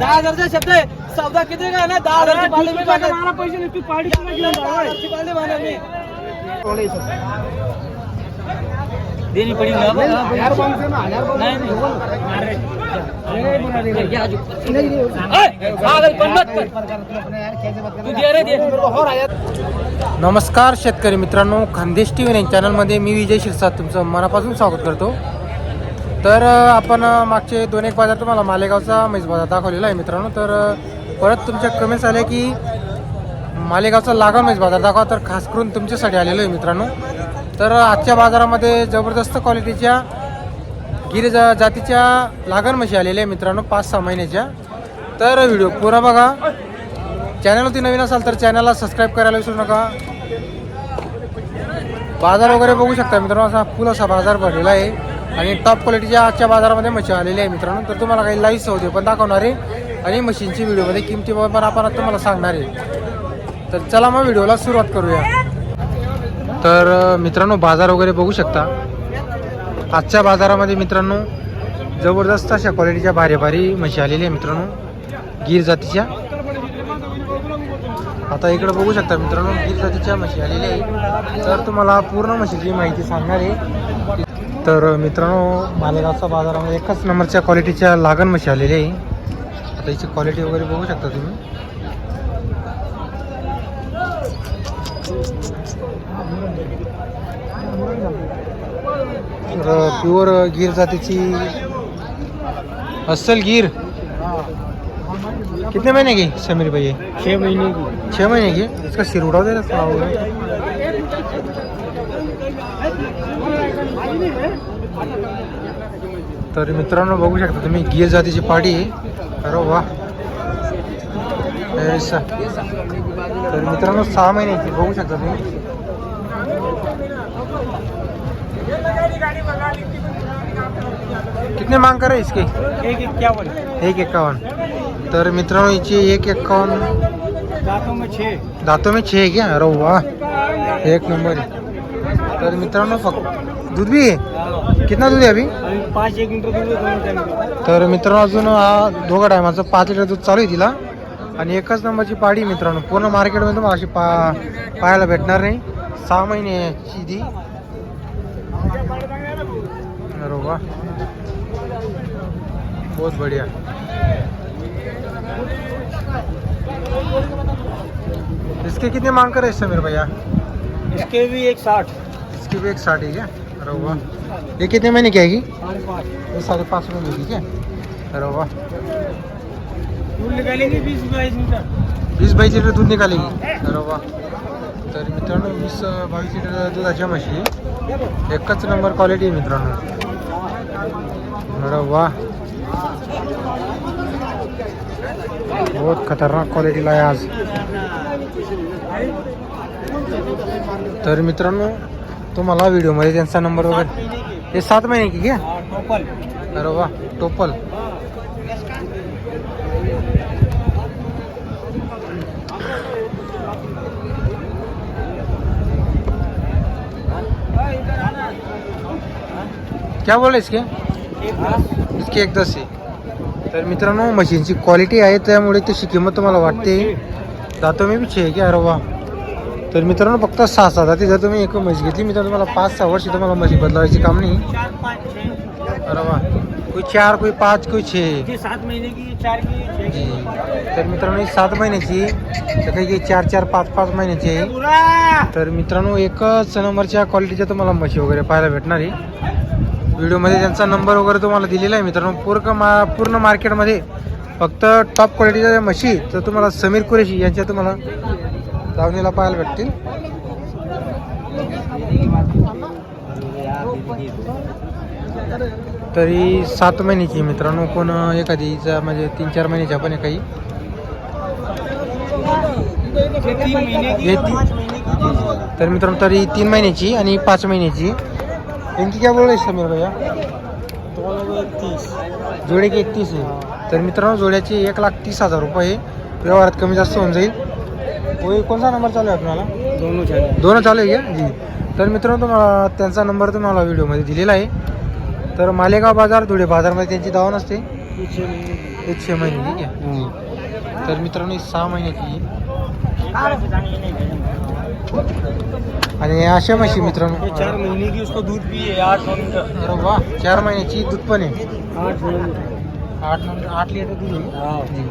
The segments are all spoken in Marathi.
दहा हजारचा शब्द आहे सौदा किती काय ना दहा हजारची पाली मी मागेल. मला पैसे नाही तू पाडी घेऊन दहा. हजारची मी. ना नहीं तू दे रे दे. नमस्कार शेतकरी मित्रांनो. खानदेश टी व्ही चॅनलमध्ये मी विजय शिरसाट तुमचं मनापासून स्वागत करतो. तर आपण मागचे दोन एक बाजार तुम्हाला मालेगावचा म्हैस बाजार दाखवलेला आहे मित्रांनो. तर परत तुमच्या कमेंट्स आल्या की मालेगावचा लागण म्हैस बाजार दाखवा. तर खास करून तुमच्यासाठी आलेलो आहे मित्रांनो. तर आजच्या बाजारामध्ये जबरदस्त क्वालिटीच्या गिर जा जातीच्या लागण म्हशी आलेल्या आहे मित्रांनो पाच सहा महिन्याच्या. तर व्हिडिओ पुरा बघा. चॅनलवरती नवीन असाल तर चॅनलला सबस्क्राईब करायला विसरू नका. बाजार वगैरे बघू शकता मित्रांनो. असा फुल असा बाजार भरलेला आहे. आणि टॉप क्वालिटीच्या आजच्या बाजारामध्ये मच्छी आलेली आहे मित्रांनो. तर तुम्हाला काही लाईव्ह सौदे पण दाखवणार आहे. आणि मशीनची व्हिडिओमध्ये किमती पण आपण तुम्हाला सांगणार आहे. तर चला मग व्हिडिओला सुरुवात करूया. तर मित्रांनो बाजार वगैरे बघू शकता. आजच्या बाजारामध्ये मित्रांनो जबरदस्त अशा क्वालिटीच्या भारी भारी म्हशी आलेली आहे मित्रांनो. गीर जातीच्या. आता इकडे बघू शकता मित्रांनो गीर जातीच्या म्हशी आलेल्या आहे तर तुम्हाला पूर्ण म्हशीची माहिती सांगणार आहे. तर मित्रांनो मालेगावच्या बाजारामध्ये एकच नंबरच्या क्वालिटीच्या लागण म्हशी आलेल्या आहे. आता याची क्वालिटी वगैरे बघू शकता तुम्ही. तर प्युअर गीर जातीची अस्सल गिर. कितने महीने की समीर भाई? छह महीने की. छः महीने की? इसका सिर उड़ा दे रहा है तर मित्रांनो बघू शकता तुम्ही गिर जातीची पाडी अरे वा. तर मित्रांनो सहा महिन्याची बघू शकता तुम्ही. कितने मांग कर इसके? एक इक्यावन एक एक्कावन तर मित्रांनो हिची एक एक्कावन दांतों में छह दातों में छः क्या? अरे वाह एक नंबर तर मित्रांनो फक्त दूध आहे कितना दूध आहे अभी? पाँच एक लीटर तर मित्रांनो अजून हा दोघा टायमाचं पाच लिटर दूध चालू आहे तिला. आणि एकच नंबरची पाडी मित्रांनो. पूर्ण मार्केटमध्ये तुम्हाला अशी पा पाहायला भेटणार नाही. सहा महिन्याची ती. वा. बहुत बढ़िया. इसके कितने मांग कर रहे हैं समीर भैया? इसके भी एक साठ. इसकी भी एक साठ है क्या वाह ये कितने महीने की आएगी साढ़े पाँच ये साढ़े पाँच सौ में की क्या? अरे वाह दूध निकालेंगे बीस बाईस लीटर। वीस बावीस लिटर दूध निघालेगी अरे वा तर मित्रांनो वीस बावीस लिटर दुधाच्या म्हशी. एकच नंबर क्वालिटी आहे मित्रांनो. अरे वा बहुत खतरनाक क्वालिटीला आहे आज. तर मित्रांनो तुम्हाला व्हिडिओमध्ये त्यांचा नंबर वगैरे हे सात महिने की घ्या हाँ टोपल. अरे वा टोपल. क्या बोल इसके? इसकी एक दस आहे. तर मित्रांनो मशीनची क्वालिटी आहे त्यामुळे त्याची किंमत तुम्हाला वाटते. जातो मी पिछे आहे की अरे वा. तर मित्रांनो फक्त सहा सहा जाती. जर तुम्ही एक म्हशी घेतली मित्रांनो तुम्हाला पाच सहा वर्ष तुम्हाला म्हशी बदलावायची काम नाही. अरे वा. कोई चार कोई पाच कोई छे. सात महीने की चार की जी. तर मित्रांनो सात महिन्याची तर काही काही चार चार पाच पाच महिन्याची तर मित्रांनो एकच नंबरच्या क्वालिटीच्या तुम्हाला म्हशी वगैरे पाहायला भेटणार आहे. व्हिडिओमध्ये त्यांचा नंबर वगैरे तुम्हाला दिलेला आहे मित्रांनो. पूर्ण मा पूर्ण मार्केटमध्ये फक्त टॉप क्वालिटीच्या म्हशी तर तुम्हाला समीर कुरेशी यांच्या तुम्हाला दावणीला पाहायला भेटतील. तरी सात महिन्याची आहे मित्रांनो. कोण एखादीचा म्हणजे तीन चार महिन्याच्या पण आहे काही. तर मित्रांनो तरी तीन महिन्याची आणि पाच महिन्याची. यांची काय बोलाय समीर भैया? दोनों तीस जोडे की एकतीस आहे. तर मित्रांनो जोड्याची एक लाख तीस हजार रुपये व्यवहारात कमी जास्त होऊन जाईल. होय कोणता नंबर चालू आहे आपल्याला दोनों चाहिए दोन चालू आहे का जी। तर मित्रांनो तुम्हाला त्यांचा नंबर तुम्हाला व्हिडिओमध्ये दिलेला आहे. तर मालेगाव बाजार धुळे बाजारमध्ये त्यांची दावा नसते पीछे नहीं एकशे महिने ठीक आहे. तर मित्रांनो ही सहा महिन्याची आहे. आणि अशा म्हशी मित्रांनो. चार महीने की उसको दूध भी है आठ नौ लीटर अरे वा चार महिन्याची दूध पण आहे. आठ नौ लीटर आठ आठ लिटर दूध आहे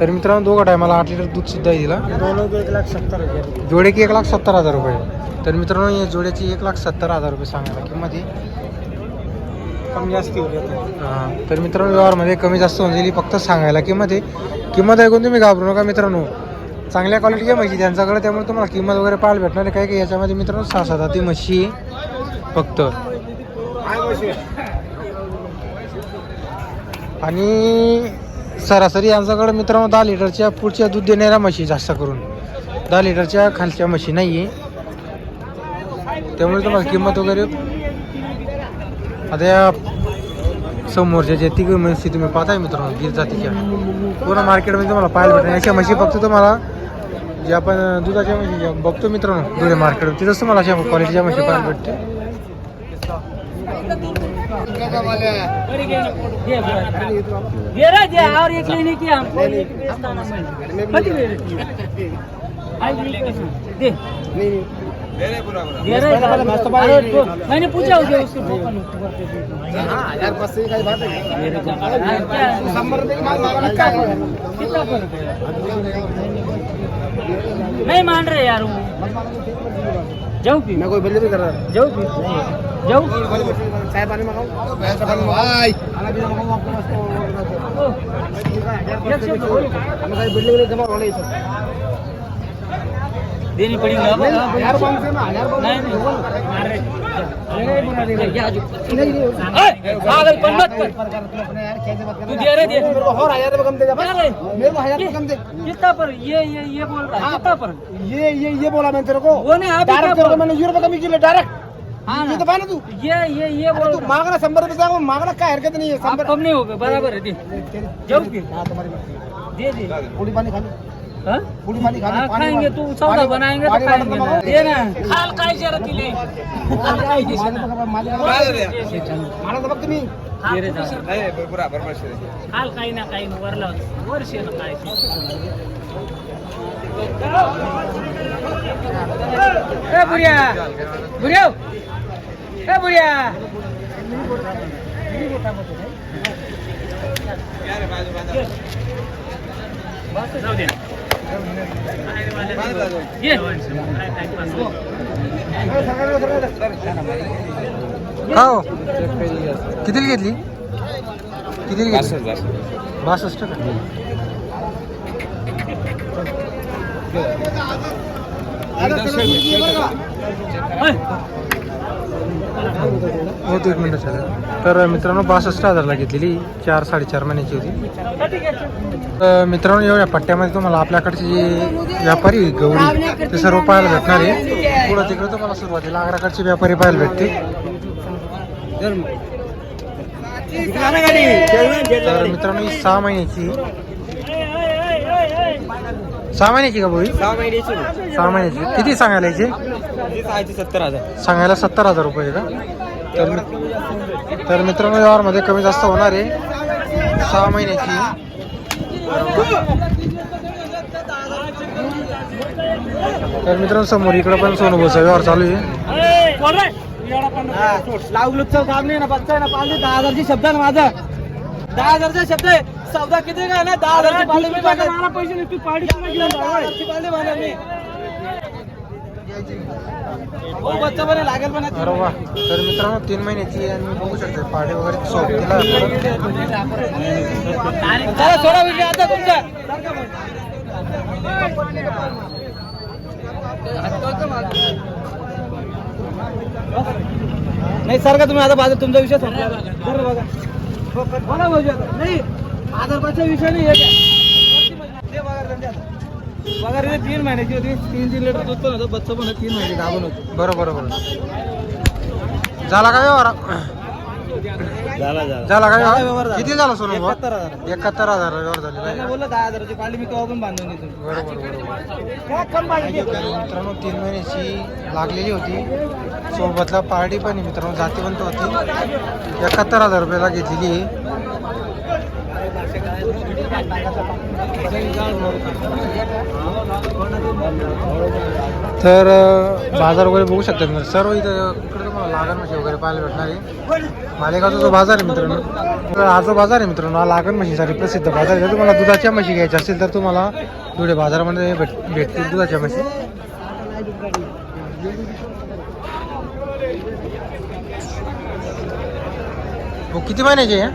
तर मित्रांनो दोघं टायमाला आठ लिटर दूध सुद्धा तिला दोनों को एक लाख सत्तर हजार जोड्याची एक लाख सत्तर हजार रुपये? तर मित्रांनो या जोड्याची एक लाख सत्तर हजार रुपये सांगायला किंमत आहे. कम जास्ती हो. तर मित्रांनो व्यवहारमध्ये कमी जास्त होऊन जाईल फक्त सांगायला किंमत आहे. किंमत ऐकून तुम्ही घाबरू नका मित्रांनो. चांगल्या क्वालिटीच्या म्हशी त्यांच्याकडे त्यामुळे तुम्हाला किंमत वगैरे पाहायला भेटणार आहे काय की याच्यामध्ये मित्रांनो सहा सात ती म्हशी आहे. फक्त. आणि सरासरी यांच्याकडे मित्रांनो दहा लिटरच्या पुढच्या दूध देणाऱ्या म्हशी जास्त करून. दहा लिटरच्या खालच्या म्हशी नाही आहे त्यामुळे तुम्हाला किंमत वगैरे आता या समोरच्या जे तिघ म्हशी तुम्ही पाहताय मित्रांनो गिर जातीच्या. पूर्ण मार्केटमध्ये तुम्हाला पाहायला भेटेल. अशा म्हशी फक्त तुम्हाला जे आपण दुधाच्या म्हशी बघतो मित्रांनो दुधे मार्केट तिथंच तुम्हाला अशा क्वालिटीच्या म्हशी पाहायला भेटते दे और एक लेने की हमको एक मैंने पूछा उसे उसके कितना है नहीं मान रहे यार वो जाऊ की? मैं कोई बल्ले भी कर रहा जाऊ की? जाऊ चाय पानी खाना आपको मस्त हमें सारी बिल्डिंग में जमा होने देनी पड़ेगी अब हज़ार पाँच सौ ना हज़ार नहीं नहीं पागल पन मत कर। तू दे रहे दे मेरे को और हज़ार रुपये कम दे। मेरे को हज़ार रुपये कम दे कितना पर ये ये ये बोल रहा है हाँ। कितना पर ये ये ये बोला मैंने तेरे को वो नहीं क्या डायरेक्ट को मैंने यूरो कमी की डायरेक्ट हाँ ये तो पाना तू ये ये ये बोल तू मांगना शंबर रुपये से मांगना क्या हरकत नहीं है है। आप शंबर कम नहीं हो गए बराबर है दे जाऊ की हाँ तुम्हारी। दे दे पूरी पानी खा लो हाँ? पूरी मानी खाने खाएंगे तू सौदा बनाएंगे तो खाएंगे ये ना खाल जरा तिले मला तर बघ तुम्ही खाल काही ना काही वरला वर्ष काय ए बुढिया बुरिया ए बुरिया बाजू जाऊ दे हो. कितीला घेतली? कितीला घेतली? बासष्ट का? हो एक मिनिट चालेल तर मित्रांनो बासष्ट हजारला घेतलेली चार साडेचार महिन्याची होती. तर मित्रांनो एवढ्या पट्ट्यामध्ये तुम्हाला आपल्याकडचे जे व्यापारी गौरी ते सर्व पाहायला भेटणार आहे. पुढं तिकडे तुम्हाला सुरुवातीला आग्राकडचे व्यापारी पाहायला भेटते तर मित्रांनो ही सहा महिन्याची. सहा महिन्याची का भाऊ सहा महिन्याची. सहा महिन्याची. किती सांगायला याचे सत्तर हजार. सांगायला सत्तर हजार रुपये का? तर मि- तर मित्रांनो व्यवहारमध्ये कमी जास्त होणार आहे. सहा महिन्याची. तर मित्रांनो समोर इकडं पण सोनूभाऊचा व्यवहार चालू आहे. लावलूचं काम नाही ना बच्चा ना पाहिजे दहा हजारची शब्द आहे ना माझा. दहा हजारचा शब्द आहे. सौदा किती काय ना दहा हजारची पाहिजे पैसे नाही तू पाडी दहा हजारची पाहिजे मागणार मी हो बच्चा पण आहे, लागेल पण आहे. अरे वा तर मित्रांनो तीन महिन्याची आणि बघू शकता पाडे वगैरे सोप दिला नाही सर का तुम्ही आता बाजू तुमचा विषय संपला. बरं बघा. बोला भाऊजी आता. नाही रुपयाचा विषय नाही आहे का? दे पगार त्यांच्या हातात. पगार इथे तीन महिन्याची होती. तीन तीन लिटर दूध पण होतं बच्चं पण होतं, तीन महिन्याची गाभण होती. बरं बरं बरं झाला का व्यवहार? झाला झाला. झाला का झाला व्यवहार? व्यवहार झाला. किती झाला सोनू एकाहत्तर हजार एकाहत्तर हजार व्यवहार झालेला त्यांना आहे बोललं दहा हजाराची काढली मी तेव्हा पण बांधून देतो बरोबर बरोबर. मित्रांनो तीन महिन्याची लागलेली होती. सोबतला पार्टी पण आहे मित्रांनो जातीवंत होती. एकाहत्तर हजार रुपयाला घेतलेली आहे. तर बाजार वगैरे बघू शकतात मित्र सर्व इथं इकडे तुम्हाला लागण म्हशी वगैरे पाहायला भेटणार आहे. मालेगावचा जो बाजार आहे मित्रांनो तर हा जो बाजार आहे मित्रांनो हा लागण म्हशीसाठी प्रसिद्ध बाजार आहे. जर तुम्हाला दुधाच्या म्हशी घ्यायच्या असतील तर तुम्हाला धुळे बाजारामध्ये भेट भेटतील दुधाच्या म्हशी हो किती महिन्याची आहे?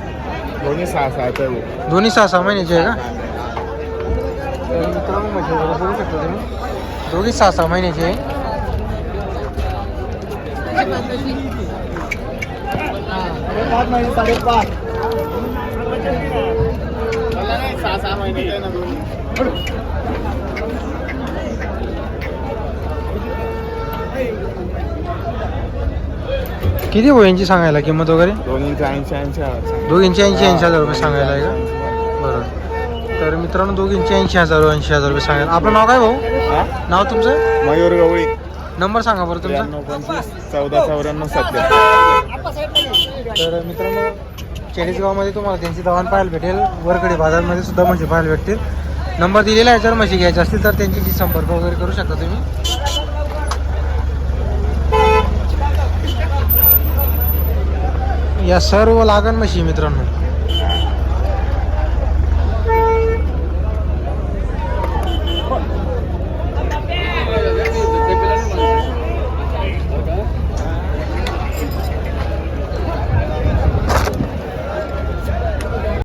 दोन्ही सहा सहा दोन्ही सहा सहा महिन्याची आहे का? तर मित्रांनो म्हशी वगैरे बघू शकता तुम्ही दोघी सहा सहा महिन्याची आहे. किती हो यांची सांगायला किंमत वगैरे? दोन्हीचे ऐंशी ऐंशी हजार. दोघींची ऐंशी ऐंशी हजार रुपये सांगायला आहे का? बरं. तर मित्रांनो दोघींची ऐंशी हजार ऐंशी हजार रुपये सांगायला आपलं नाव काय भाऊ? नाव तुमचं? मयूर गवळी. नंबर सांगा बरं तुमचा. पंचवीस चौदा चौऱ्याण्णव सत्तर तर मित्रांनो चाळीसगावमध्ये तुम्हाला त्यांची दवाण पाहायला भेटेल. वरकडे बाजारमध्ये सुद्धा म्हशी पाहायला भेटतील. नंबर दिलेला आहे जर म्हशी घ्यायची असतील तर त्यांच्याशी संपर्क वगैरे करू शकता तुम्ही. या सर्व लागण म्हशी मित्रांनो.